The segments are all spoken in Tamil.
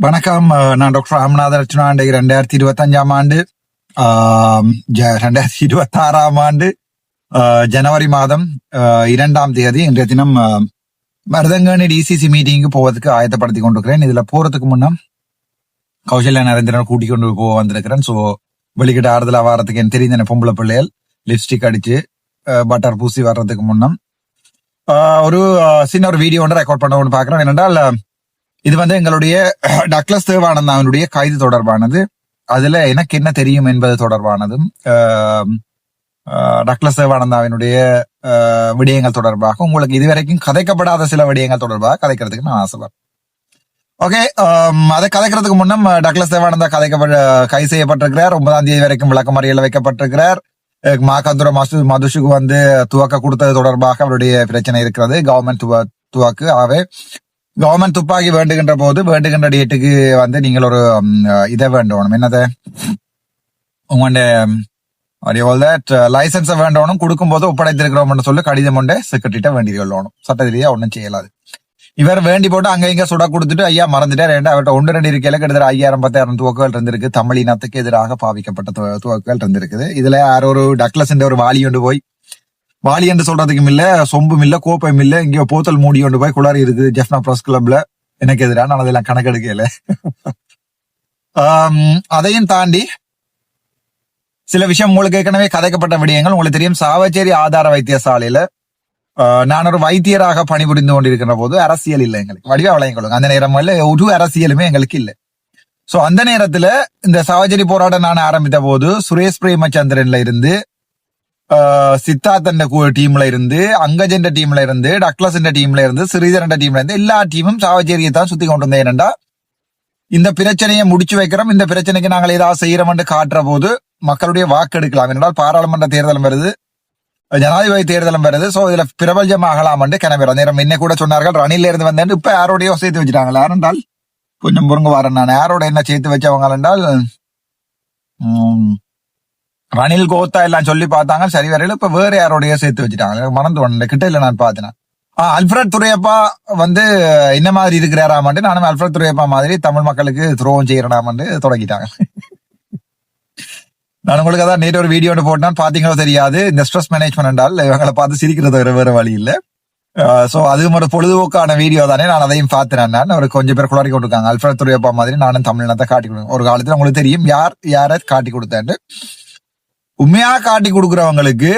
வணக்கம். நான் டாக்டர் ராமநாதன் ரச்சனாண்டை ரெண்டாயிரத்தி இருபத்தஞ்சாம் ஆண்டு. ஜ- ரெண்டாயிரத்தி இருபத்தி ஆறாம் ஆண்டு ஜனவரி மாதம் இரண்டாம் தேதி இன்றைய தினம் மருதங்கணி டிசிசி மீட்டிங்க்கு போவதுக்கு ஆயத்தப்படுத்தி கொண்டிருக்கிறேன். இதுல போறதுக்கு முன்னம் கௌசல்யா நரேந்திரன் கூட்டிக் கொண்டு போக வந்திருக்கிறேன். சோ வெளிக்கிட்ட ஆறுதலாக வாரத்துக்கு எனக்கு தெரிந்த பொம்பளை பிள்ளைகள் லிப்ஸ்டிக் அடிச்சு பட்டர் பூசி வர்றதுக்கு முன்னம் ஒரு சின்ன ஒரு வீடியோ ஒன்று ரெக்கார்ட் பண்ண பாக்குறேன் என்னென்றால் இது வந்து எங்களுடைய டக்ளஸ் தேவானந்தாவினுடைய கைது தொடர்பானது. அதுல எனக்கு என்ன தெரியும் என்பது தொடர்பானதும் ஆஹ், டக்ளஸ் தேவானந்தாவினுடைய அவனுடைய விடயங்கள் தொடர்பாக உங்களுக்கு இதுவரைக்கும் கதைக்கப்படாத சில விடயங்கள் தொடர்பாக கதைக்கிறதுக்கு நான் ஆசைப்படுறேன். ஓகே அதை கதைக்கிறதுக்கு முன்னம் டக்ளஸ் தேவானந்தா கதைக்கப்பட்ட கை செய்யப்பட்டிருக்கிறார். ஒன்பதாம் தேதி வரைக்கும் விளக்கமறியல் வைக்கப்பட்டிருக்கிறார். அஹ், மசு மதுஷுக்கு வந்து துவக்க கொடுத்தது தொடர்பாக அவருடைய பிரச்சனை இருக்கிறது. கவர்மெண்ட் துவக்கு ஆகவே கவர்மெண்ட் துப்பாக்கி வேண்டுகின்ற போது வேண்டுகின்ற டேட்டுக்கு வந்து நீங்கள் ஒரு இதை வேண்டணும். என்னது? உங்களுடைய லைசன்ஸை வேண்டவனும் கொடுக்கும்போது ஒப்படைத்திருக்கிறோம்னு சொல்லி கடிதம் கொண்டு செக்ரட்டரிட்ட வேண்டி கொள்ளணும். சட்ட ரீதியாக ஒன்றும் செய்யலாது. இவர் வேண்டி போட்டு அங்க இங்க சுட கொடுத்துட்டு ஐயா மறந்துட்டார் ஏன்டா அவர்கிட்ட ஒன்று ரெண்டு இருக்கையில கிட்டத்தட்ட ஐயாயிரம் பத்தாயிரம் துவக்குகள் இருந்திருக்கு. தமிழ் இனத்துக்கு எதிராக பாவிக்கப்பட்ட துவ- துவக்குகள் இருந்திருக்குது. இதுல யாரோ ஒரு டக்லஸ் என்ற ஒரு வாலி கொண்டு போய் வாலி என்று சொல்றதுக்கும் இல்ல சொம்பும் இல்ல கோப்பையும் இல்ல இங்க போத்தல் மூடி கொண்டு போய் குளாரி இருக்குது ஜெஃப்னா பிரஸ் கிளப்ல. எனக்கு எதிராக நான் அதெல்லாம் கணக்கெடுக்கல. ஆம், அதையும் தாண்டி சில விஷயம் உங்களுக்கு ஏற்கனவே கதைக்கப்பட்ட விடயங்கள். உங்களுக்கு தெரியும் சாவச்சேரி ஆதார வைத்தியசாலையில நான் ஒரு வைத்தியராக பணிபுரிந்து கொண்டிருக்கிற போது அரசியல் இல்லை எங்களுக்கு. வடிவா வளையங்களும் அந்த நேரங்கள்ல ஒரு அரசியலுமே எங்களுக்கு இல்லை. ஸோ அந்த நேரத்துல இந்த சாவச்சேரி போராட்டம் நான் ஆரம்பித்த போது சுரேஷ் பிரேமச்சந்திரன்ல இருந்து சித்தார்த்தன் டீம்ல இருந்து அங்கஜன் டீம்ல இருந்து டக்ளஸ் டீம்ல இருந்து ஸ்ரீதரன் டீம்ல இருந்து எல்லா டீமும் சாவச்சேரியை தான் சுத்தி கொண்டு வந்தேன் ஏனண்டா. இந்த பிரச்சனையை முடிச்சு வைக்கிறோம். இந்த பிரச்சனைக்கு நாங்கள் ஏதாவது செய்யறோம் காட்டுற போது மக்களுடைய வாக்கு எடுக்கலாம். என்றால் பாராளுமன்ற தேர்தலும் வருது. ஜனாதிபதி தேர்தலும் வருது. சோ இதுல பிரபல்யம் ஆகலாம் என்று கிளம்பிற நேரம் என்ன கூட சொன்னார்கள். ரணில இருந்து வந்தேன். இப்ப யாரோடையோ சேர்த்து வச்சுட்டாங்களா? என்றால் கொஞ்சம் பொருங்க வரேன் நான். யாரோட என்ன சேர்த்து வச்சவங்க என்றால் ரணில் கோத்தா எல்லாம் சொல்லி பார்த்தாங்க சரி வரையில இப்ப வேற யாரோடைய சேர்த்து வச்சுட்டாங்க. மறந்து வந்தேன் கிட்ட இல்ல நான் பார்த்தேன். ஆ, அல்ஃபிரட் துரையப்பா வந்து என்ன மாதிரி இருக்கிறாராமன்ட்டு நானும் அல்ஃபிரட் துரையப்பா மாதிரி தமிழ் மக்களுக்கு துரோகம் செய்யறாமன்ட்டு தொடங்கிட்டாங்க. நான் உங்களுக்கு அதான் நேற்று ஒரு வீடியோ ஒன்று போட்டேன் பாத்தீங்களோ தெரியாது. இந்த ஸ்ட்ரெஸ் மேனேஜ்மெண்ட் என்றால் இவங்களை பார்த்து சிரிக்கிறது வேற வேற வழி இல்லை. சோ அது ஒரு பொழுதுபோக்கான வீடியோ தானே நான் அதையும் பார்த்துறேன் நான். ஒரு கொஞ்சம் பேர் குளறி கொண்டிருக்காங்க. அல்ஃபிரட் துரையப்பா மாதிரி நானும் தமிழ்நாட்டை காட்டி கொடுங்க ஒரு காலத்துல உங்களுக்கு தெரியும் யார் யாரை காட்டி கொடுத்தேன்னு. உண்மையா காட்டி கொடுக்குறவங்களுக்கு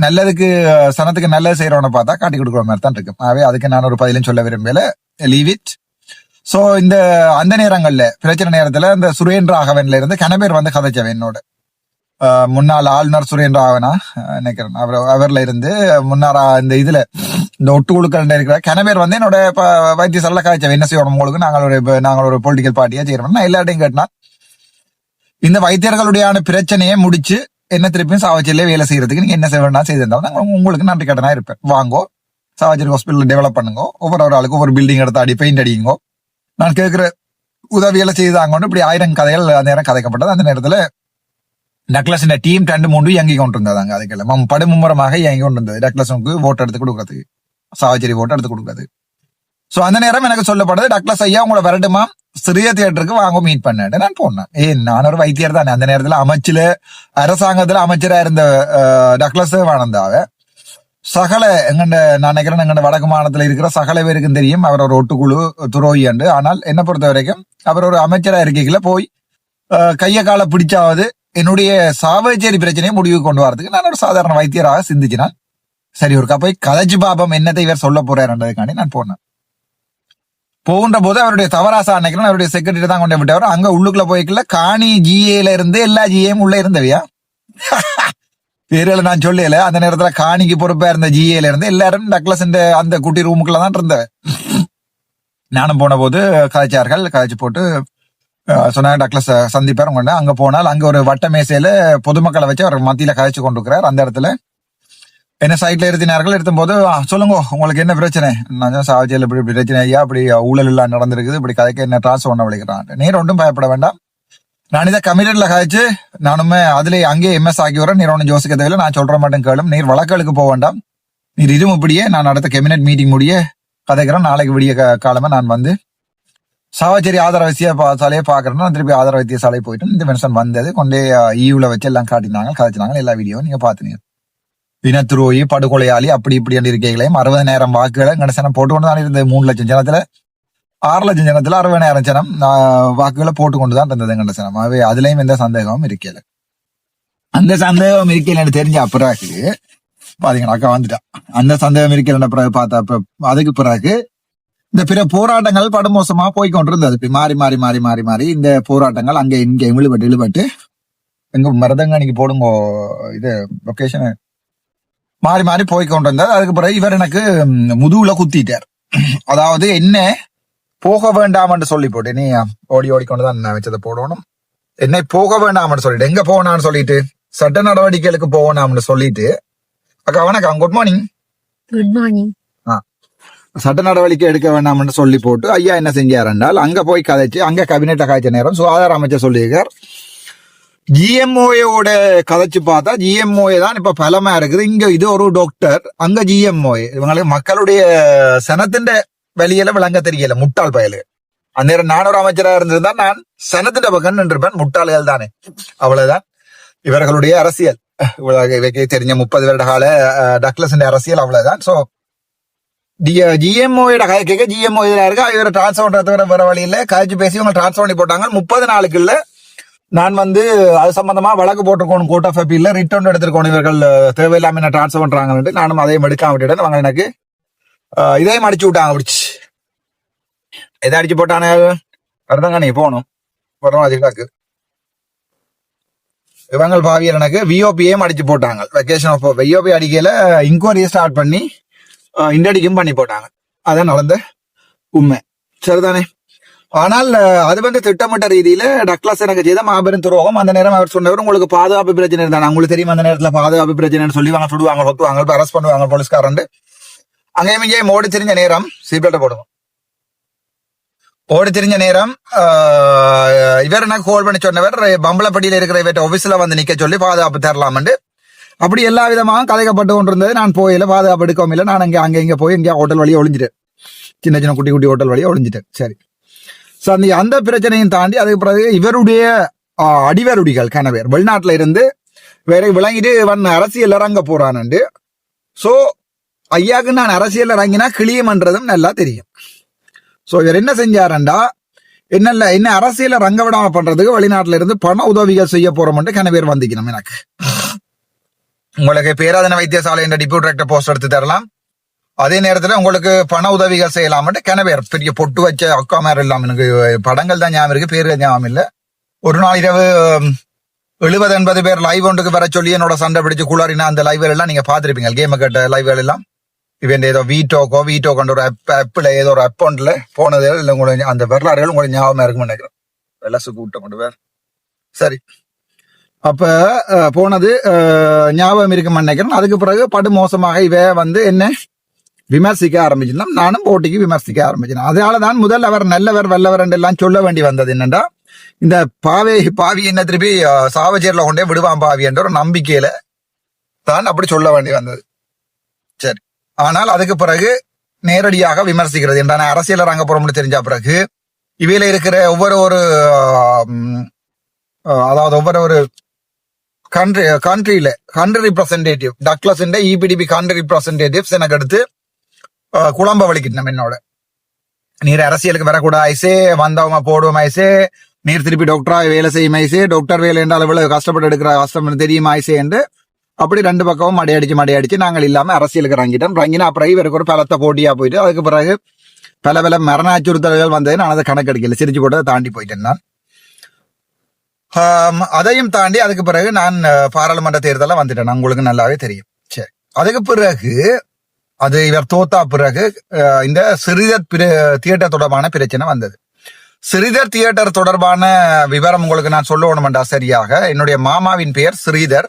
நல்லதுக்கு சனத்துக்கு நல்லது செய்யறவனை பார்த்தா காட்டி கொடுக்குற மாதிரி தான் இருக்கு ஆகவே அதுக்கு நான் ஒரு பதிலும் சொல்ல விரும்பல. லீவ் இட் சோ இந்த அந்த நேரங்கள்ல பிரச்சனை நேரத்துல இந்த சுரேந்திர ஆகவன்ல இருந்து கனபேர் வந்து கதைச்சவன் என்னோட. முன்னாள் ஆளுநர் சுரேந்திர ஆகவனா நினைக்கிறேன். அவர் அவர்ல இருந்து முன்னாரா இந்த இதுல இந்த ஒட்டு குழுக்கள் இருக்கிற கனபேர் வந்து என்னோட ப- வைத்தியசாலையில கதைச்சவன். என்ன செய்யணும் உங்களுக்கு? நாங்கள் ஒரு நாங்கள் ஒரு பொலிட்டிக்கல் பார்ட்டியா செய்யறோம் நான் எல்லார்ட்டையும் கேட்டேன். இந்த வைத்தியர்களுடையான பிரச்சனையை முடிச்சு என்ன திருப்பியும் சாவச்சேரியில வேலை செய்யறதுக்கு நீங்க என்ன செய்ய செய்திருந்தாலும் உங்களுக்கு நன்றி கடனா இருப்பேன். வாங்கோ. சாவச்சேரி ஹாஸ்பிட்டல் டெவலப் பண்ணுங்க. ஒவ்வொரு ஒரு ஆளுக்கும் ஒவ்வொரு பில்டிங் எடுத்து அடி பெயிண்ட் அடிங்க நான் கேட்கிற உதவியில செய்தாங்கன்னு இப்படி ஆயிரம் கதைகள் அந்த நேரம் கதைக்கப்பட்டது. அந்த நேரத்துல டக்ளஸ் டீம் ரெண்டு மூன்று இயங்கி கொண்டு இருந்ததாங்க அதுக்கெல்லாம் படுமும்முரமாக இயங்கி கொண்டு இருந்தது டக்ளஸுக்கு ஓட்டு எடுத்து கொடுக்கறதுக்கு. சாவச்சேரி ஓட்டு எடுத்து கொடுக்கறது. சோ அந்த நேரம் எனக்கு சொல்லப்படுது டக்ளஸ் ஐயா உங்களை வரட்டுமா? சிறிய தியேட்டருக்கு வாங்க மீட் பண்ணேன் நான் போனேன். ஏ நான் ஒரு வைத்தியர் தானே. அந்த நேரத்துல அமைச்சில அரசாங்கத்துல அமைச்சரா இருந்த டக்ளஸ் வானந்தாவ. சகல எங்கண்ட நான் நினைக்கிறேன் எங்கண்ட வடக்கு மாநிலத்துல இருக்கிற சகல பேருக்கும் தெரியும் அவர் ஒரு ஒட்டுக்குழு துரோகியண்டு. ஆனால் என்னை பொறுத்த வரைக்கும் அவர் ஒரு அமைச்சரா இருக்கைக்குள்ள போய் கையை கைய காலை பிடிச்சாவது என்னுடைய சாவச்சேரி பிரச்சனையை முடிவுக்கு கொண்டு வரதுக்கு நான் ஒரு சாதாரண வைத்தியராக சிந்திச்சினான் சரி ஒரு போய் கதைச்சு பாபம் என்னத்தை இவர் சொல்ல போறாருன்றதுக்காண்டி நான் போனேன். போகின்ற போது அவருடைய தவராசா அன்னைக்கு அவருடைய செக்ரட்டரி தான் கொண்டு விட்டவர். அங்க உள்ளுக்குள்ள போய்க்கல. காணி ஜிஏல இருந்து எல்லா ஜிஏயும் உள்ள இருந்தவையா? பேருல நான் சொல்லல. அந்த நேரத்துல காணிக்கு பொறுப்பா இருந்த ஜிஏல இருந்து எல்லாரும் டக்ளஸ் இந்த அந்த குட்டி ரூமுக்குள்ள தான் இருந்த நானும் போன போது கதைச்சார்கள் கதைச்சு போட்டு சொன்னாங்க டக்ளஸ் சந்திப்பார் உங்க அங்க போனால் அங்க ஒரு வட்ட மேசையில பொதுமக்களை வச்சு அவர் மத்தியில கதைச்சு கொண்டிருக்கிறார். அந்த இடத்துல என்ன சைட்ல இருத்தினார்கள் எடுத்தும் போது சொல்லுங்க உங்களுக்கு என்ன பிரச்சனை? நான் சாவச்சியில் இப்படி இப்படி பிரச்சனை ஐயா இப்படி ஊழல் எல்லாம் நடந்திருக்குது இப்படி கதைக்கு என்ன டிரான்ஸ்ஃபர் பண்ண விளைக்கிறான். நீர் ஒன்றும் பயப்பட வேண்டாம். நான் இதை கமிட்டட்ல கழிச்சு நானுமே அதுல அங்கே எம்எஸ் ஆகி வரேன் நீர் ஒன்றும் யோசிக்க தேவையில்லை நான் சொல்ற மாட்டேன் கேளும். நீர் வழக்கலுக்கு போக வேண்டாம். நீர் இதுவும் இப்படியே நான் அடுத்த கெபினட் மீட்டிங் முடிய கதைக்கிறேன். நாளைக்கு விடிய கா- காலமா நான் வந்து சாவச்சேரி ஆதார வைத்திய பா- சாலையை பாக்குறேன்னா திருப்பி ஆதார வைத்திய சாலை போயிட்டு இந்த மனுஷன் வந்தது கொண்டே ஈவுல வச்சு எல்லாம் காட்டினாங்க கதைச்சினாங்க எல்லா வீடியோவும் நீங்க பாத்துனீங்க இனத்துரோயி படுகொலையாளி அப்படி இப்படி இருக்கைகளையும் அறுபதாயிரம் வாக்குகளை கணசனம் போட்டு கொண்டு தான் இருந்தது. மூணு லட்சம் ஜனத்துல ஆறு லட்சம் ஜனத்துல அறுபதாயிரம் ஜனம் வாக்குகளை போட்டுக்கொண்டு தான் இருந்தது கண்டசனம் அவை அதுலயும் எந்த சந்தேகமும் இருக்கல. அந்த சந்தேகம் இருக்கலன்னு தெரிஞ்ச பிறகு பாத்தீங்கன்னா அக்கா வந்துட்டான் அந்த சந்தேகம் இருக்கலன்னு பிறகு பார்த்தா அதுக்கு பிறகு இந்த பிற போராட்டங்கள் படுமோசமா போய் கொண்டிருந்தது இப்படி மாறி மாறி மாறி மாறி மாறி இந்த போராட்டங்கள் அங்கே இங்கே இழுபட்டு இழுபட்டு எங்க மருதங்காணிக்கு போடுங்க இது லொக்கேஷனு மாறி மாறி போய் கொண்டிருந்தது அதுக்கு பிறகு இவர் எனக்கு முதுகுல குத்திட்டார். அதாவது என்ன போக வேண்டாம் என்று சொல்லி போட்டு நீ ஓடி ஓடிக்கொண்டு தான் வச்சதை போடணும். என்னை போக வேண்டாம்னு சொல்லிட்டு எங்க போனான்னு சொல்லிட்டு சட்ட நடவடிக்கைகளுக்கு போகணும்னு சொல்லிட்டு அக்கா வணக்கம் குட் மார்னிங் குட் மார்னிங் சட்ட நடவடிக்கை எடுக்க வேண்டாம்னு சொல்லி போட்டு ஐயா என்ன செஞ்சார் என்றால் அங்க போய் கதைச்சு அங்க கேபினெட்டை காய்ச்ச நேரம் சுகாதார அமைச்சர் சொல்லியிருக்கார். ஜிஎம்ஓயோட கதைச்சு பார்த்தா ஜிஎம்ஓஏ தான் இப்ப பலமா இருக்குது. இங்க இது ஒரு டாக்டர் அங்க ஜிஎம்ஓஏ இவங்களுக்கு மக்களுடைய சனத்தின் வெளியில விளங்க தெரியல முட்டாள் பயலு. அந்நேரம் நான் ஒரு அமைச்சராக இருந்திருந்தா நான் சனத்தின் பக்கம் நின்றிருப்பேன் முட்டாள்கள் தானே. அவ்வளவுதான். இவர்களுடைய அரசியல். இவ்வளவு தெரிஞ்ச முப்பது வருட கால டக்லஸின் அரசியல் அவ்வளவுதான். சோ ஜிஎம்ஓட கேட்க ஜிஎம்ஓ இதுல இருக்கு? இவரை டிரான்ஸ்ஃபர் பண்றது வேற வழி காய்ச்சி பேசி இவங்க டிரான்ஸ்ஃபர் பண்ணி போட்டாங்க. முப்பது நாளுக்குள்ள நான் வந்து அது சம்பந்தமா வழக்கு போட்டிருக்கோம் கோர்ட் ஆஃப் அப்பீல்ல ரிட்டர்ன் எடுத்திருக்கோம் இவர்கள் தேவையில்லாம என்ன டிரான்ஸ்ஃபர் பண்றாங்கன்னு நானும் அதையும் எடுக்காம விட்டுட்டேன். அவங்க எனக்கு இதையும் அடிச்சு விட்டாங்க பிடிச்சி. எதை அடிச்சு போட்டானே வரதாங்க நீ போகணும். வரணும் அதுக்காக்கு இவங்க பாவியர் எனக்கு விஓபியே அடிச்சு போட்டாங்க. வெக்கேஷன் ஆஃப் விஓபி அடிக்கையில இன்கொயரியை ஸ்டார்ட் பண்ணி இன்டடிக்கும் பண்ணி போட்டாங்க. அதான் நடந்த உண்மை. சரிதானே? ஆனால் அது வந்து திட்டமிட்ட ரீதியில டக்ளாஸ் எனக்கு செய்த மாபெரும் துரோகம். அந்த நேரம் அவர் சொன்னவர் உங்களுக்கு பாதுகாப்பு பிரச்சனை இருந்தாங்க உங்களுக்கு தெரியும் அந்த நேரத்துல பாதுகாப்பு பிரச்சனைன்னு சொல்லி வாங்க சுடுவாங்க ஒத்துவாங்க அரெஸ்ட் பண்ணுவாங்க போலீஸ்காரன் அங்கேயும் இங்கேயும் ஓடி தெரிஞ்ச நேரம் சீபேட்டை போடுவோம். ஓடி தெரிஞ்ச நேரம் இவர் எனக்கு கால் பண்ணி சொன்னவர் பம்பளப்பட்டியில் இருக்கிற இவற்றை ஆபீஸ்ல வந்து நிக்க சொல்லி பாதுகாப்பு தரலாமண்டு அப்படி எல்லா விதமாக கதைக்கப்பட்டு கொண்டிருந்தது. நான் போயில பாதுகாப்பு எடுக்கவும் இல்லை. நான் அங்கே அங்கே இங்கே போய் இங்கே ஹோட்டல் வழியாக ஒழிஞ்சிட்டேன் சின்ன சின்ன குட்டி குட்டி ஹோட்டல் வழியா ஒழிஞ்சிட்டேன் சரி. ஸோ அந்த அந்த பிரச்சனையும் தாண்டி அதுக்கு பிறகு இவருடைய அடிவருடிகள் கணவர் வெளிநாட்டில் இருந்து வேற விளங்கிட்டு இவன் அரசியல் இறங்க போறானுண்டு. ஸோ ஐயாவுக்கு நான் அரசியல் இறங்கினா கிளியமன்றதும் நல்லா தெரியும். ஸோ இவர் என்ன செஞ்சாருண்டா? என்னல்ல என்ன அரசியல ரங்க விடாம பண்றதுக்கு வெளிநாட்டுல இருந்து பண உதவிகள் செய்ய போறோம்ட்டு கணவர் வந்திக்கணும் எனக்கு. உங்களுக்கு பேராதன வைத்தியசாலை என்ற டிப்யூ டைரக்டர் போஸ்ட் எடுத்து தரலாம். அதே நேரத்தில் உங்களுக்கு பண உதவிகள் செய்யலாம்னு கிணவேர் பெரிய பொட்டு வச்ச அக்கா மேர் இல்லாமல் எனக்கு படங்கள் தான் ஞாபகம் இருக்கு பேர் ஞாபகம் இல்லை. ஒரு நாள் இரவு எழுபது எண்பது பேர் லைவ் ஒன்றுக்கு வர சொல்லி என்னோட சண்டை பிடிச்சு குளாரினா அந்த லைவ் எல்லாம் நீங்க பார்த்துருப்பீங்க. கேம் கேட்ட லைவ் எல்லாம். இவன் ஏதோ வீட்டோக்கோ வீட்டோ கொண்ட ஒரு ஆப் ஆப்ல ஏதோ ஒரு அக்கௌண்ட்ல போனது இல்லை உங்களுக்கு அந்த வரலாறுகள் உங்களுக்கு ஞாபகம் இருக்கும்னு நினைக்கிறேன். வெள்ளசு கூட்டம் கொண்டு வேற சரி. அப்ப போனது ஞாபகம் இருக்கும்னு நினைக்கிறேன். அதுக்கு பிறகு படு மோசமாக இவ வந்து என்ன விமர்சிக்க ஆரம்பிச்சிருந்தோம். நானும் போட்டிக்கு விமர்சிக்க ஆரம்பிச்சேன் அதனால தான் முதல் அவர் நல்லவர் வல்லவர் எல்லாம் சொல்ல வேண்டி வந்தது என்னண்டா இந்த பாவை பாவி என்ன திருப்பி அஹ், கொண்டே விடுவான் பாவி என்ற ஒரு நம்பிக்கையில தான் அப்படி சொல்ல வேண்டி வந்தது. சரி. ஆனால் அதுக்கு பிறகு நேரடியாக விமர்சிக்கிறது என்றான அரசியல் ரங்க போறோம்னு தெரிஞ்ச பிறகு இவையில இருக்கிற ஒவ்வொரு ஒரு அதாவது ஒவ்வொரு ஒரு country கண்ட்ரியில country representative Douglas EPDP country representatives எனக்கு அடுத்து குழம்ப வலிக்கிட்டோம் என்னோட. நீர் அரசியலுக்கு வரக்கூடாது ஐசே வந்தவங்க போடுவோம் ஐசே. நீர் திருப்பி டாக்டரா வேலை செய்யும் ஐசே. டாக்டர் வேலை என்றால் இவ்வளவு கஷ்டப்பட்டு எடுக்கிற கஷ்டம் தெரியுமா ஐசே என்று. அப்படி ரெண்டு பக்கமும் மடையடிச்சு மடையடிச்சு நாங்கள் இல்லாமல் அரசியலுக்கு இறங்கிட்டோம். இறங்கினா அப்புறம் இவருக்கு ஒரு பலத்த போட்டியாக போயிட்டு அதுக்கு பிறகு பல பல மரண அச்சுறுத்தல்கள் வந்தது நான் அதை கணக்கெடுக்கல. சிரிச்சு போட்டதை தாண்டி போயிட்டேன் நான். அதையும் தாண்டி அதுக்கு பிறகு நான் பாராளுமன்ற தேர்தலில் வந்துட்டேன். உங்களுக்கு நல்லாவே தெரியும். சரி. அதுக்கு பிறகு அது இவர் தோத்தா பிறகு இந்த சிறிதர் தியேட்டர் தொடர்பான பிரச்சனை வந்தது. ஸ்ரீதர் தியேட்டர் தொடர்பான விவரம் உங்களுக்கு நான் சொல்லணும்டா சரியாக. என்னுடைய மாமாவின் பெயர் ஸ்ரீதர்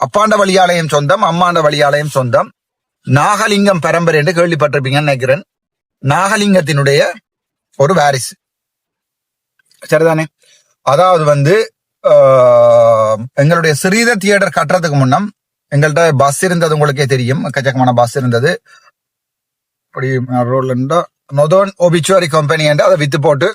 அப்பாண்ட வழியாலயம் சொந்தம் அம்மாண்ட வழியாலயம் சொந்தம். நாகலிங்கம் பரம்பரை என்று கேள்விப்பட்டிருப்பீங்கன்னு நினைக்கிறேன். நாகலிங்கத்தினுடைய ஒரு வாரிசு. சரிதானே? அதாவது வந்து எங்களுடைய ஸ்ரீதர் தியேட்டர் கட்டுறதுக்கு முன்னம் எங்கள்கிட்ட பஸ் இருந்தது உங்களுக்கே தெரியும். கச்சக்கமான பஸ் இருந்தது. அப்படி ரோட்ல இருந்தா நொதோன் ஒபிச்சுவரி கம்பெனி என்று அதை வித்து போட்டு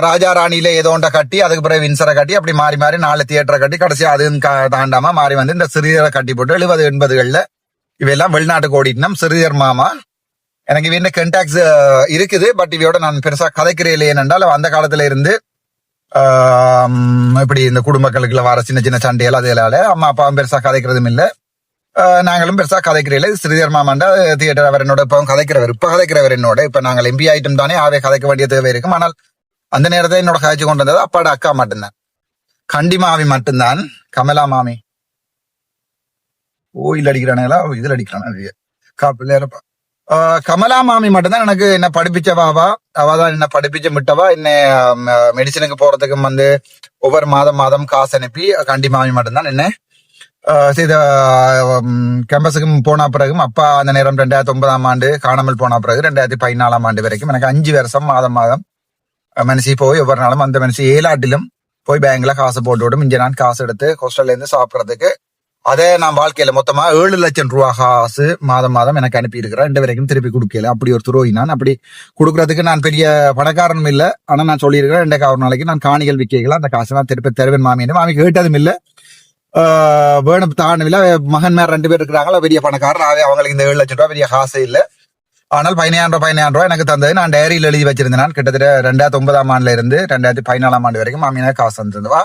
ராஜா ராணியில ஏதோ ஒன்றை கட்டி அதுக்கு பிறகு வின்சரை கட்டி அப்படி மாறி மாறி நாலு தியேட்டரை கட்டி கடைசி அதுவும் கா- தாண்டாம மாறி வந்து இந்த சிறியரை கட்டி போட்டு எழுபது எண்பதுகளில் இவையெல்லாம் வெளிநாட்டுக்கு ஓடிட்டோம். சிறியர் மாமா. எனக்கு இவன் கென்டாக்ஸ் இருக்குது பட் இவையோட நான் பெருசாக கதைக்கிறேன் இல்லை ஏனென்றால் அந்த காலத்துல இருந்து இப்படி இந்த குடும்பங்களுக்குள்ள வர சின்ன சின்ன சண்டைகள் அதனால அம்மா அப்பாவும் பெருசா கதைக்கிறதும் இல்லை. நாங்களும் பெருசா கதைக்கிறீங்களே ஸ்ரீதர் மாமாண்டா தியேட்டர் அவர் என்னோட இப்போ கதைக்கிறவர் இப்ப கதைக்கிறவர் என்னோட. இப்போ நாங்கள் எம்பி ஆயிட்டும் தானே ஆவே கதைக்க வேண்டிய தேவை இருக்கும். ஆனால் அந்த நேரத்தை என்னோட கதைச்சு கொண்டு வந்தது அப்பாட அக்கா மட்டும்தான். கண்டி மாமி மட்டும்தான். கமலா மாமி. ஓயில் அடிக்கிறானுங்களா இதில் அடிக்கிறானு? காப்பிள்ளையரப்பா கமலா மாமி மட்டும்தான் எனக்கு என்ன படிப்பிச்சவாவா அவ. தான் என்ன படிப்பிச்சு விட்டவா. என்ன மெடிசனுக்கு போறதுக்கு வந்து ஒவ்வொரு மாதம் மாதம் காசு அனுப்பி கண்டி மாமி மட்டும்தான் என்ன செய்த கேம்பஸுக்கும் போன பிறகும் அப்பா அந்த நேரம் ரெண்டாயிரத்தி ஒன்பதாம் ஆண்டு காணாமல் போன பிறகு ரெண்டாயிரத்தி பதினாலாம் ஆண்டு வரைக்கும் எனக்கு அஞ்சு வருஷம் மாதம் மாதம் மனசி போய் ஒவ்வொரு நாளும் அந்த மனசி ஏழாட்டிலும் போய் பேங்க்ல காசு போட்டு விடும். இங்கே நான் காசு எடுத்து ஹோஸ்டல்லேருந்து இருந்து அதே நான் வாழ்க்கையில மொத்தமா ஏழு லட்சம் ரூபா காசு மாதம் மாதம் எனக்கு அனுப்பி இருக்கிறேன் ரெண்டு வரைக்கும் திருப்பி கொடுக்கல. அப்படி ஒரு துரோகி நான். அப்படி கொடுக்கறதுக்கு நான் பெரிய பணக்காரனும் இல்லை. ஆனா நான் சொல்லியிருக்கிறேன் ரெண்டே ஒரு நாளைக்கு நான் காணிகள் விற்கலாம் அந்த காசு நான் திருப்பி தருவேன் மாமின்னு மாமி கேட்டதும் இல்லை. ஆஹ் வேணும் தாண்டவில்ல மேல ரெண்டு பேர் இருக்கிறாங்களா? பெரிய பணக்காரர் அவங்களுக்கு இந்த ஏழு லட்சம் ரூபா பெரிய காசு இல்லை. ஆனால் பதினாயிரம் ரூபாய் பதினாயிரம் ரூபாய் எனக்கு தந்தது. நான் டைரியில் எழுதி வச்சிருந்தேன் நான். கிட்டத்தட்ட ரெண்டாயிரத்தி ஒன்பதாம் ஆண்டுல இருந்து ரெண்டாயிரத்தி பதினாலாம் ஆண்டு வரைக்கும் மாமியினா காசு தந்ததுவா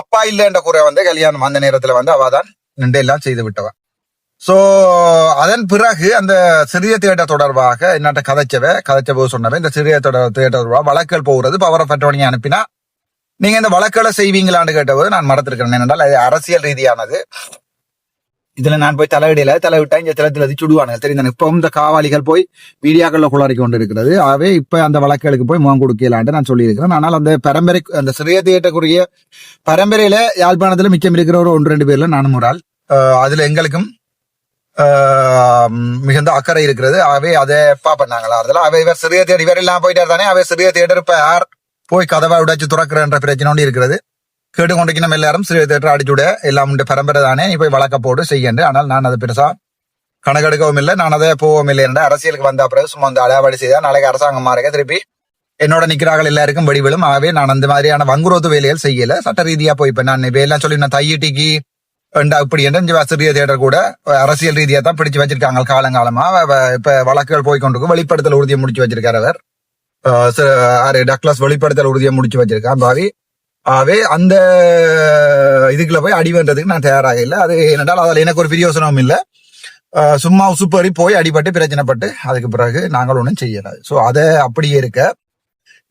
அப்பா இல்லைன்ற குறை வந்து கல்யாணம் அந்த நேரத்துல வந்து அவ தான் நின்று எல்லாம் செய்து விட்டவன் ஸோ அதன் பிறகு அந்த சிறிய தியேட்டர் தொடர்பாக என்னட்ட கதைச்சவ கதைச்சவோ சொன்னவ இந்த சிறிய தியேட்டர் தொடர்பாக வழக்கல் போகிறது பவர் ஆஃப் அட்டோனி அனுப்பினா நீங்க இந்த வழக்குகளை செய்வீங்களான்னு கேட்டபோது நான் மறந்துருக்கிறேன். என்னென்றால் அது அரசியல் ரீதியானது. இதுல நான் போய் தலையிடல தலைவிட்டா இங்க திளத்துல சுடுவானுங்க. தெரியுது இப்போ இந்த காவாலிகள் போய் மீடியாக்கள்ல குளறி கொண்டு இருக்கிறது ஆகவே இப்ப அந்த வழக்குகளுக்கு போய் முகம் கொடுக்கலான்ட்டு நான் சொல்லியிருக்கிறேன். ஆனால் அந்த பரம்பரை அந்த சிறிய தியேட்டருக்குரிய பரம்பரையில யாழ்ப்பாணத்துல மிச்சம் இருக்கிற ஒரு ஒன்று ரெண்டு பேர்ல நானும் ஒரு ஆள். அதுல எங்களுக்கும் மிகுந்த அக்கறை இருக்கிறது. ஆகவே அதை எப்பா பண்ணாங்களா? அதில் அவை இவர் சிறிய தேடி இவர் எல்லாம் போயிட்டார் தானே? அவை சிறிய தேட்டர் இப்ப யார் போய் கதவை உடைச்சு துறக்கிறன்ற பிரச்சனை ஒன்று இருக்கிறது. கேட்டு கொண்டிருக்க நம்ம எல்லாரும் ஸ்ரீ தேட்டர் அடிச்சுட எல்லாம் உண்டு பரம்பரை தானே. நீ போய் வழக்க போட்டு செய்யண்டு ஆனால் நான் அதை பெருசா கணக்கெடுக்கவும் இல்லை. நான் அதை போகவும் இல்லை என்ற அரசியலுக்கு வந்த பிறகு சும்மா வந்து அடையாளி செய்தால் நாளைக்கு அரசாங்கம் மாறுக. திருப்பி என்னோட நிக்கிறார்கள் எல்லாருக்கும் வடிவிலும் ஆகவே நான் அந்த மாதிரியான வங்குரோத்து வேலைகள் செய்யல. சட்ட ரீதியா போய் இப்ப நான் இப்ப எல்லாம் சொல்லி நான் தையிட்டிக்கு அண்ட் அப்படி என்று சிறிய தேட்டர் கூட அரசியல் ரீதியா தான் பிடிச்சு வச்சிருக்காங்க காலங்காலமா. அவ- இப்ப வழக்குகள் போய் கொண்டிருக்கும் வெளிப்படுத்தல் உறுதியை முடிச்சு வச்சிருக்காரு அவர். அஹ் டக்ளஸ் வெளிப்படுத்தல் உறுதியை முடிச்சு வச்சிருக்கான் பாவி ஆகவே அந்த இதுக்குள்ள போய் அடிவன்றதுக்கு நான் தயாராக இல்லை. அது என்னென்றால் அதில் எனக்கு ஒரு பிரியோசனமும் இல்லை. சும்மா உசுப்பறி போய் அடிபட்டு பிரச்சனைப்பட்டு அதுக்கு பிறகு நாங்கள் ஒன்றும் செய்யலாது ஸோ அதை அப்படியே இருக்க.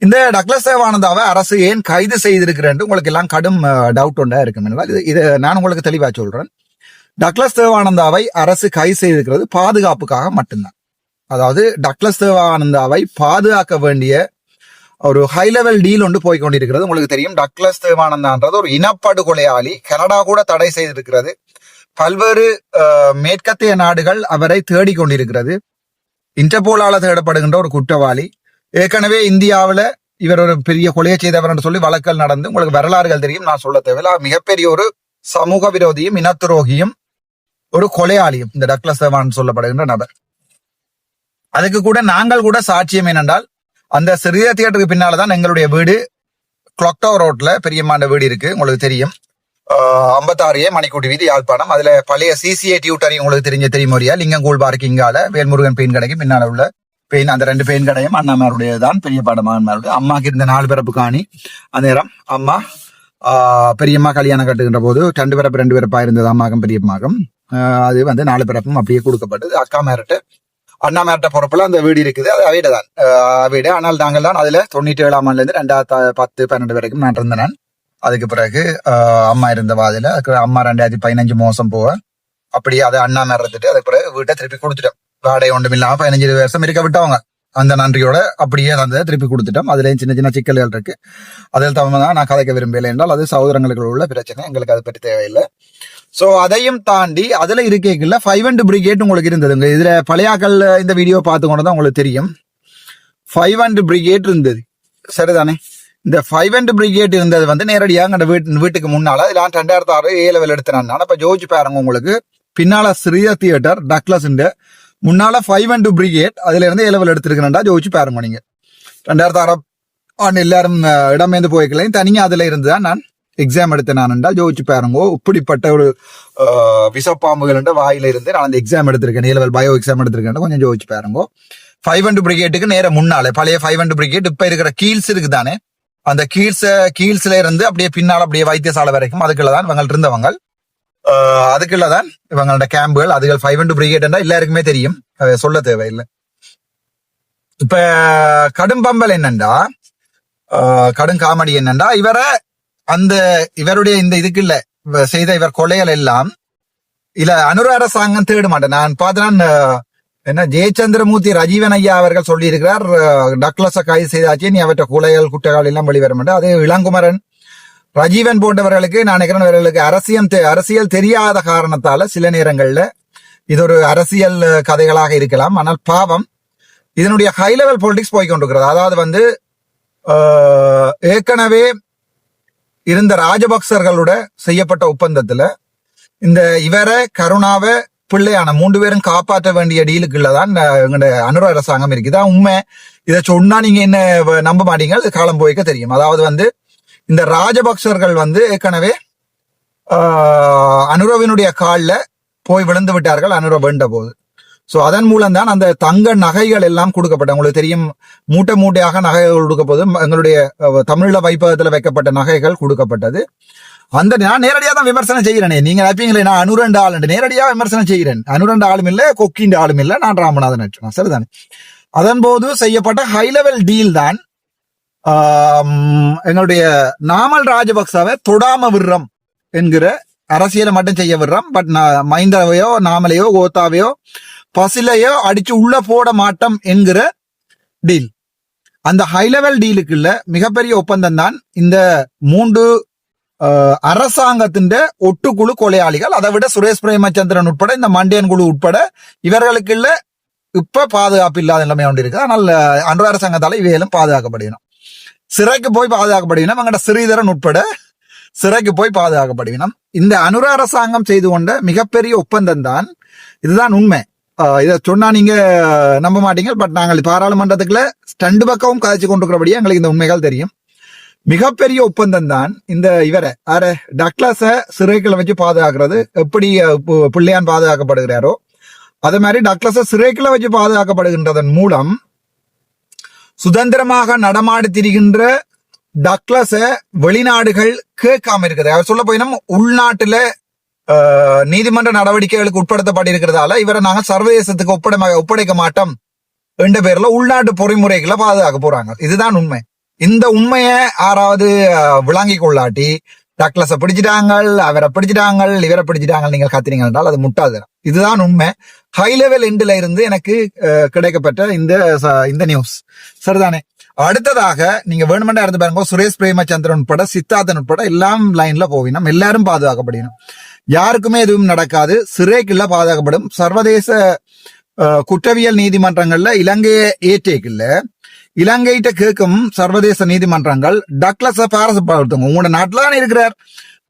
இந்த டக்ளஸ் தேவானந்தாவை அரசு ஏன் கைது செய்திருக்கிறேன் உங்களுக்கு எல்லாம் கடும் டவுட் ஒன்றா இருக்கும் என்றால் இது இதை நான் உங்களுக்கு தெளிவாக சொல்கிறேன் டக்ளஸ் தேவானந்தாவை அரசு கைது செய்திருக்கிறது பாதுகாப்புக்காக மட்டும்தான். அதாவது டக்ளஸ் தேவானந்தாவை பாதுகாக்க வேண்டிய ஒரு ஹை லெவல் டீல் ஒன்று போய் கொண்டிருக்கிறது உங்களுக்கு தெரியும் டக்ளஸ் தேவானந்தான்றது ஒரு இனப்படுகொலையாளி. கனடா கூட தடை செய்திருக்கிறது. பல்வேறு மேற்கத்திய நாடுகள் அவரை தேடிக் கொண்டிருக்கிறது இன்டர்போலால தேடப்படுகின்ற ஒரு குற்றவாளி. ஏற்கனவே இந்தியாவில் இவர் ஒரு பெரிய கொலையை செய்தவர் என்று சொல்லி வழக்கல் நடந்து உங்களுக்கு வரலாறுகள் தெரியும் நான் சொல்ல தேவையில்ல. மிகப்பெரிய ஒரு சமூக விரோதியும் இனத்துரோகியும் ஒரு கொலையாளியும் இந்த டக்ளஸ் தேவான் சொல்லப்படுகின்ற நபர். அதுக்கு கூட நாங்கள் கூட சாட்சியம் என்னென்றால் அந்த சிறிய தியேட்டருக்கு பின்னால்தான் எங்களுடைய வீடு. கிளாக் ரோட்ல பெரியம்மாண்ட வீடு இருக்கு உங்களுக்கு தெரியும். ஐம்பத்தாறு ஏ மணிக்கூட்டி வீதி யாழ்ப்பாணம். அதுல பழைய சிசிஏ டியூட்டரி உங்களுக்கு தெரிஞ்ச தெரியுமோரியா லிங்கங்கூல் பார்க் இங்கால வேல்முருகன் பெயின் கடைக்கு பின்னால உள்ள பெயின் அந்த ரெண்டு பெயின் கடையும் அண்ணாமாருடையதான் பெரிய பாடமாருடைய அம்மாக்கு இருந்த நாலு பிறப்பு காணி அந்த நேரம் அம்மா பெரியம்மா கல்யாணம் கட்டுகின்ற போது ரெண்டு பிறப்பு ரெண்டு பிறப்பா இருந்தது அம்மாக்கும் பெரியம்மாக்கும். அது வந்து நாலு பிறப்பும் அப்படியே கொடுக்கப்பட்டது. அக்கா மேரட்டு அண்ணா மேரட்ட அந்த வீடு இருக்குது. அது வீடு தான். வீடு ஆனால் நாங்கள் தான் அதில் தொண்ணூற்றி ஏழாம் ஆண்டுலேருந்து ரெண்டாயிரத்து பத்து பன்னெண்டு வரைக்கும் நான் இருந்தேன் நான். அதுக்கு பிறகு அம்மா இருந்த வாதியில் அதுக்கு அம்மா ரெண்டாயிரத்தி பதினஞ்சு மோசம் போக அப்படியே அதை அண்ணா மறந்துட்டு அதுக்கு பிறகு வீட்டை திருப்பி கொடுத்துட்டோம். வாடகை ஒன்றும் இல்லாமல் பதினஞ்சு வருஷம் இருக்க விட்டவங்க. அந்த நன்றியோட அப்படியே அந்த திருப்பி கொடுத்துட்டோம். அதுலேயும் சின்ன சின்ன சிக்கல்கள் இருக்கு. அதில் தவிர தான் நான் கதைக்க விரும்பலை என்றால் அது சகோதரங்களுக்கு உள்ள பிரச்சனை. எங்களுக்கு அதை பற்றி தேவையில்லை. ஸோ அதையும் தாண்டி அதில் இருக்கேக்கில் ஃபைவ் அண்ட் பிரிகேட் உங்களுக்கு இருந்ததுங்க. இதில் பழையாக்கள் இந்த வீடியோ பார்த்து கொண்டு தான் உங்களுக்கு தெரியும். ஃபைவ் அண்ட் பிரிகேட் இருந்தது. சரிதானே? இந்த ஃபைவ் அண்ட் பிரிகேட் இருந்தது வந்து நேரடியாக அந்த வீட்டு வீட்டுக்கு முன்னால் இதெல்லாம் ரெண்டாயிரத்தி ஆறு ஏ லெவல் எடுத்துனான் இப்போ ஜோதிச்சு பாருங்க உங்களுக்கு. பின்னால் ஸ்ரீயா தியேட்டர் டக்லஸ் முன்னால் ஃபைவ் அண்ட் பிரிகேட் அதுலேருந்து ஏ லெவல் எடுத்திருக்கிறேன்டா ஜோதிச்சு பாருங்க நீங்கள் ரெண்டாயிரத்தி ஆறு ஆண்டு எல்லாரும் இடமேந்து போய்க்கலையும் தனியாக அதில் இருந்து தான் நான் எக்ஸாம் எடுத்தேன் நான் என்றால் ஜோதிச்சு பாருங்கோ. இப்படிப்பட்ட ஒரு விசப்பாம்புகள் விஷப்பாம்புகள் என்ற வாயில இருந்து நான் அந்த எக்ஸாம் எடுத்திருக்கேன். ஏ பயோ எக்ஸாம் எடுத்திருக்கேன் கொஞ்சம் ஜோதிச்சு பாருங்கோ. ஃபைவ் ஹண்ட்ரட் பிரிகேட்டுக்கு நேர முன்னாலே பழைய ஃபைவ் ஹண்ட்ரட் பிரிகேட் இப்ப இருக்கிற கீல்ஸ் இருக்குதானே? அந்த கீழ்ஸ கீழ்ஸ்ல இருந்து அப்படியே பின்னால் அப்படியே வைத்தியசாலை வரைக்கும் அதுக்குள்ள தான் இவங்க இருந்தவங்க அஹ், அதுக்குள்ள தான் இவங்களோட கேம்புகள் அதுகள் ஃபைவ் ஹண்ட்ரட் பிரிகேட் எல்லாருக்குமே தெரியும். சொல்ல தேவையில்லை. இப்ப கடும் பம்பல் என்னண்டா கடும் காமெடி என்னண்டா இவரை அந்த இவருடைய இந்த இதுக்கு இல்ல. செய்த இவர் கொலைகள் எல்லாம் இல்ல அனுர அரசாங்கம் தேட மாட்டேன் நான் பார்த்தேன் என்ன ஜெயச்சந்திரமூர்த்தி ரஜீவன் ஐயா அவர்கள் சொல்லியிருக்கிறார் டக்ளஸ கைது செய்தாச்சு நீ அவற்றை கொலைகள் குற்றங்கள் எல்லாம் வெளிவர மாட்டேன் அதே இளங்குமரன் ரஜீவன் போன்றவர்களுக்கு நான் நினைக்கிறேன் இவர்களுக்கு அரசியல் தெ- அரசியல் தெரியாத காரணத்தால சில நேரங்கள்ல இது ஒரு அரசியல் கதைகளாக இருக்கலாம். ஆனால் பாவம் இதனுடைய ஹை லெவல் பொலிட்டிக்ஸ் போய் கொண்டிருக்கிறது. அதாவது வந்து ஏற்கனவே இருந்த ராஜபக்சர்களோட செய்யப்பட்ட ஒப்பந்தத்துல இந்த இவரை கருணாவை பிள்ளையான மூன்று பேரும் காப்பாற்ற வேண்டிய டீலுக்குள்ள தான் எங்களுடைய அனுர அரசாங்கம் இருக்குது. உண்மை. இதை சொன்னா நீங்க என்ன வ- நம்ப மாட்டீங்க? அது காலம் போய்க்க தெரியும். அதாவது வந்து இந்த ராஜபக்சர்கள் வந்து ஏற்கனவே அனுரவினுடைய காலில் போய் விழுந்து விட்டார்கள் அனுர வேண்ட போது. ஸோ அதன் மூலம் தான் அந்த தங்க நகைகள் எல்லாம் கொடுக்கப்பட்ட உங்களுக்கு தெரியும் மூட்டை மூட்டையாக நகைகள் கொடுக்கப்போது எங்களுடைய அஹ், தமிழீழ வைப்பகத்தில் வைக்கப்பட்ட நகைகள் கொடுக்கப்பட்டது. அந்த நான் நேரடியாக தான் விமர்சனம் செய்கிறேனே. நீங்கள் நினைப்பீங்களே நான் அனுரண்டு ஆள் நேரடியாக விமர்சனம் செய்கிறேன். அனுரண்டு ஆளும் இல்லை கொக்கிண்டு ஆளும் இல்லை. நான் ராமநாதன் அர்ச்சனா சரிதானே? அதன் போது செய்யப்பட்ட ஹை லெவல் டீல் தான் எங்களுடைய நாமல் ராஜபக்சாவை தொடாம விடுறோம் என்கிற அரசியலை மட்டும் செய்ய விடுறோம். பட் மைந்தவையோ நாமலையோ கோத்தாவையோ பசிலையோ அடிச்சு உள்ள போட மாட்டோம் என்கிற டீல் அந்த ஹை லெவல் டீலுக்குள்ள மிகப்பெரிய ஒப்பந்தம் தான் இந்த மூன்று அரசாங்கத்தின் ஒட்டுக்குழு கொலையாளிகள் அதை விட சுரேஷ் பிரேமச்சந்திரன் உட்பட இந்த மண்டியன் குழு உட்பட இவர்களுக்குள்ள இப்ப பாதுகாப்பு இல்லாத நிலைமை ஒன்று இருக்கு ஆனால் அன்று அரசாங்கத்தால இவையிலும் பாதுகாக்கப்படுகணும் சிறைக்கு போய் பாதுகாக்கப்படுகணும் அங்கட ஸ்ரீதரன் உட்பட சிறைக்கு போய் பாதுகாக்கப்படுகணும் இந்த அனுர அரசாங்கம் செய்து கொண்ட மிகப்பெரிய ஒப்பந்தம் தான் இதுதான் உண்மை. இதை சொன்னா நீங்க நம்ப மாட்டீங்க. பட் நாங்கள் பாராளுமன்றத்துக்குள்ள ரெண்டு பக்கமும் கதைச்சு கொண்டிருக்கிறபடியே எங்களுக்கு இந்த உண்மைகள் தெரியும். மிகப்பெரிய ஒப்பந்தம் தான் இந்த இவரை. அர டக்ளஸை சிறைக்குள்ள வச்சு பாதுகாக்கிறது. எப்படி பு- பிள்ளையான் பாதுகாக்கப்படுகிறாரோ அதே மாதிரி டக்ளஸை சிறைக்குள்ள வச்சு பாதுகாக்கப்படுகின்றதன் மூலம் சுதந்திரமாக நடமாடி திரிகின்ற டக்ளஸை வெளிநாடுகள் கேட்காம இருக்குது. அவர் சொல்ல போயினா உள்நாட்டுல நீதிமன்ற நடவடிக்கைகளுக்கு உட்படுத்தப்பட்டிருக்கிறதால இவரை நாங்க சர்வதேசத்துக்கு ஒப்படை ஒப்படைக்க மாட்டோம் என்ற பேர்ல உள்நாட்டு பொறிமுறைகளை பாதுகாக்க போறாங்க. இதுதான் உண்மை. இந்த உண்மையை யாராவது விளங்கி கொள்ளாட்டி டக்ளஸ பிடிச்சிட்டாங்க அவரை பிடிச்சிட்டாங்க இவரை பிடிச்சிட்டாங்க நீங்கள் கத்துறீங்க என்றால் அது முட்டாது இதுதான் உண்மை. ஹை லெவல் எண்டில் இருந்து எனக்கு கிடைக்கப்பட்ட இந்த இந்த நியூஸ் சரிதானே? அடுத்ததாக நீங்க வேணுமெண்டா இருந்து பாருங்க. சுரேஷ் பிரேமச்சந்திரன் உட்பட சித்தார்த்தன் உட்பட எல்லாம் லைன்ல போவினோம் எல்லாரும் பாதுகாக்கப்படணும் யாருக்குமே எதுவும் நடக்காது. சிறைக்குள்ள பாதுகாக்கப்படும் சர்வதேச குற்றவியல் நீதிமன்றங்கள்ல இலங்கையை ஏற்றேக்கில்ல இலங்கைகிட்ட கேட்கும் சர்வதேச நீதிமன்றங்கள் டக்லஸ பாரசப்படுத்துங்க. உங்களோட நாட்டில் தானே இருக்கிறார்.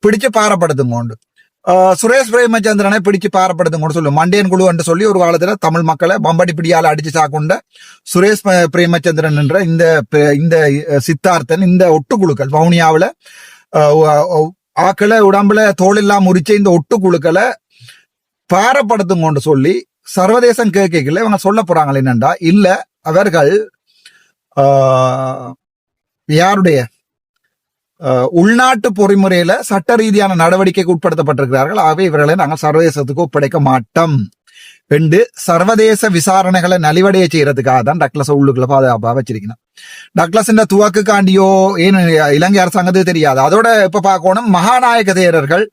பிடிச்சு பாரப்படுத்துங்க ஆஹ் சுரேஷ் பிரேமச்சந்திரனை பிடிச்சு பாரப்படுத்துங்க சொல்லு. மண்டியன் குழு என்று சொல்லி ஒரு காலத்துல தமிழ் மக்களை பம்படி பிடியால அடிச்சு சாக்குண்ட சுரேஷ் பிரேமச்சந்திரன் என்ற இந்த இந்த சித்தார்த்தன் இந்த ஒட்டுக்குழுக்கள் வவுனியாவில் ஆக்களை உடம்புல தோல் எல்லாம் முறிச்ச இந்த ஒட்டுக்குழுக்களை பாரப்படுத்துங்கன்னு சொல்லி சர்வதேசம் கேட்கல இவங்க சொல்ல போறாங்க என்னண்டா? இல்ல அவர்கள் யாருடைய உள்நாட்டு பொறிமுறையில சட்ட ரீதியான நடவடிக்கைக்கு உட்படுத்தப்பட்டிருக்கிறார்கள். ஆகவே இவர்களை நாங்கள் சர்வதேசத்துக்கு ஒப்படைக்க மாட்டோம். ரெண்டு சர்வதேச விசாரணைகளை நலிவடைய செய்யறதுக்காக தான் டக்ளஸ் உள்ளுக்குள்ள பாதுகாப்பாக வச்சிருக்கணும். டக்ளஸ் துவக்குக்காண்டியோ ஏன் இலங்கை அரசாங்கத்துக்கு தெரியாது. அதோட இப்ப பார்க்கணும் மகாநாயக தேரர்கள்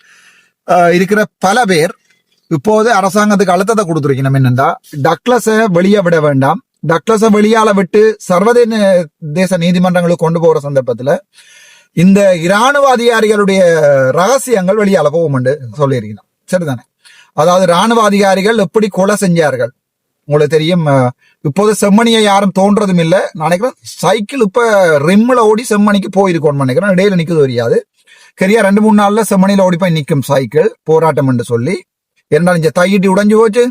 இருக்கிற பல பேர் இப்போது அரசாங்கத்துக்கு அழுத்தத்தை கொடுத்துருக்கணும். என்னண்டா டக்ளஸை வெளியே விட வேண்டாம். டக்ளஸை வெளியால விட்டு சர்வதேச தேச நீதிமன்றங்களுக்கு கொண்டு போற சந்தர்ப்பத்துல இந்த இராணுவ அதிகாரிகளுடைய ரகசியங்கள் வெளியால போகும்னு சொல்லியிருக்கணும். சரிதானே? அதாவது ராணுவ அதிகாரிகள் எப்படி கொலை செஞ்சார்கள்? உங்களுக்கு தெரியும் இப்போது செம்மணியை யாரும் தோன்றதும் இல்லை. நான் நினைக்கிறேன் சைக்கிள் இப்ப ரிம்மில் ஓடி செம்மணிக்கு போயிருக்கோம்னு நினைக்கிறேன். இடையில நிற்க தெரியாது சரியா ரெண்டு மூணு நாள்ல செம்மணியில் ஓடி போய் நிற்கும் சைக்கிள். போராட்டம் என்று சொல்லி. என்ன இந்த தையிட்டி உடைஞ்சு போச்சு.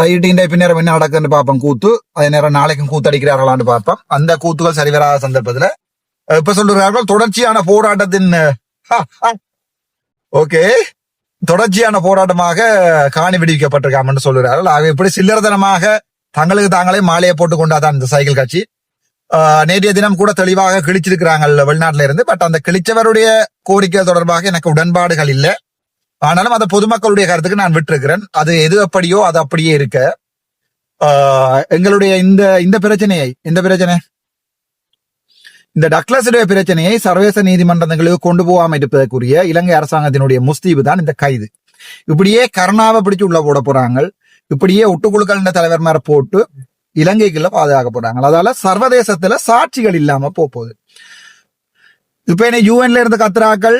தையிட்டின்ற பின்னேரம் என்ன நடக்குதுன்னு பார்ப்போம் கூத்து. அதே நேரம் நாளைக்கும் கூத்து அடிக்கிறார்களான்னு பார்ப்போம். அந்த கூத்துகள் சரிவராத சந்தர்ப்பத்துல இப்ப சொல்லுறார்கள் தொடர்ச்சியான போராட்டத்தின் ஓகே. தொடர்ச்சியான போராட்டமாக காணி விடுவிக்கப்பட்டிருக்காமன்னு சொல்லுகிறார்கள். ஆக இப்படி சில்லறதனமாக தங்களுக்கு தாங்களே மாலையை போட்டு கொண்டாதான் இந்த சைக்கிள் கட்சி. நேற்றைய தினம் கூட தெளிவாக கிழிச்சிருக்கிறாங்க வெளிநாட்டில இருந்து பட் அந்த கிழிச்சவருடைய கோரிக்கை தொடர்பாக எனக்கு உடன்பாடுகள் இல்லை. ஆனாலும் அதை பொதுமக்களுடைய கருத்துக்கு நான் விட்டிருக்கிறேன். அது எது அப்படியோ அது அப்படியே இருக்க. எங்களுடைய இந்த இந்த பிரச்சனையை இந்த பிரச்சனை இந்த டக்ளஸுடைய பிரச்சனையை சர்வதேச நீதிமன்றங்களுக்கு கொண்டு போகாம இருப்பதற்குரிய இலங்கை அரசாங்கத்தினுடைய முஸ்தீபு தான் இந்த கைது. இப்படியே கருணாவை பிடிச்சு உள்ள போட போறாங்க. இப்படியே ஒட்டுக்குழுக்கள் தலைவர் மேல போட்டு இலங்கைக்குள்ள பாதுகாக்க போறாங்க. அதால சர்வதேசத்துல சாட்சிகள் இல்லாம போகுது. இப்ப என்ன யூஎன்ல இருந்து கத்துறாக்கள்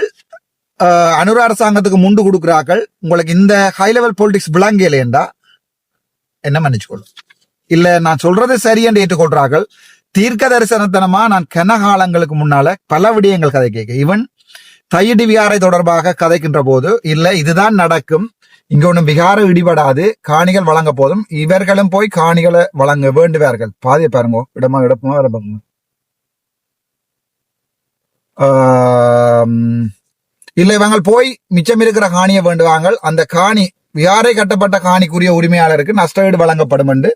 ஆஹ், அனுர அரசாங்கத்துக்கு முண்டு கொடுக்குறாக்கள் உங்களுக்கு இந்த ஹை லெவல் பொலிட்டிக்ஸ் விளங்கலையேண்டா என்ன மன்னிச்சுக்கொள்ளும். இல்ல நான் சொல்றது சரி என்று ஏற்றுக்கொள்றார்கள். தீர்க்க தரிசனத்தனமா நான் கனகாலங்களுக்கு முன்னால பல விடயங்கள் கதை கேட்க. ஈவன் தையடி விகாரை தொடர்பாக கதைக்கின்ற போது இல்ல இதுதான் நடக்கும். இங்க ஒண்ணும் விகாரம் இடிபடாது. காணிகள் வழங்க போதும். இவர்களும் போய் காணிகளை வழங்க வேண்டுவார்கள். பாதிய பாருங்க. இடமா இடப்புமா இடப்பாங்க ஆம், இல்ல இவங்க போய் மிச்சம் இருக்கிற காணியை வேண்டுவாங்க அந்த காணி விகாரை கட்டப்பட்ட காணிக்குரிய உரிமையாளருக்கு நஷ்டஈடு வழங்கப்படும் என்று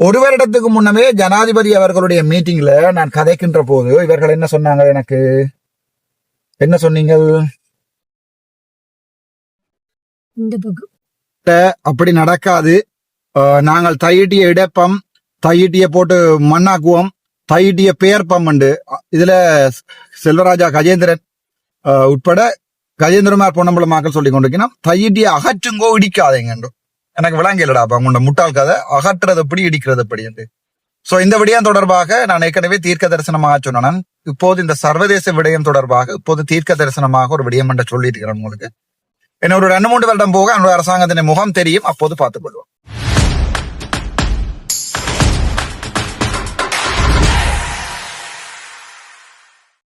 ஒரு வருடத்துக்கு முன்னமே ஜனாதிபதி அவர்களுடைய மீட்டிங்ல நான் கதைக்கின்ற போது இவர்கள் என்ன சொன்னாங்க எனக்கு? என்ன சொன்னீங்க அப்படி நடக்காது. நாங்கள் தையிட்டிய இடைப்பம் தையிட்டிய போட்டு மண்ணாக்குவோம் தையிட்டிய பெயர்ப்பம் உண்டு. இதுல செல்வராஜா கஜேந்திரன் உட்பட கஜேந்திரமார் பொன்னம்பலமாக்கள் சொல்லி கொண்டிருக்கணும் தையிட்டிய அகற்றுங்கோ இடிக்காதீங்க எனக்கு விளங்கலடா அப்ப உங்களோட முட்டாள் கதை. அகற்றுறது எப்படி இடிக்கிறது எப்படி சோ இந்த விடயம் தொடர்பாக நான் ஏற்கனவே தீர்க்க தரிசனமாக சொன்னேன். இப்போது இந்த சர்வதேச விடயம் தொடர்பாக இப்போது தீர்க்க தரிசனமாக ஒரு விடயம் என்று சொல்லியிருக்கிறேன் உங்களுக்கு. என்ன ஒரு ரெண்டு மூன்று வருடம் போக அந்த அரசாங்கத்தின் முகம் தெரியும். அப்போது பார்த்துக் கொள்வோம்.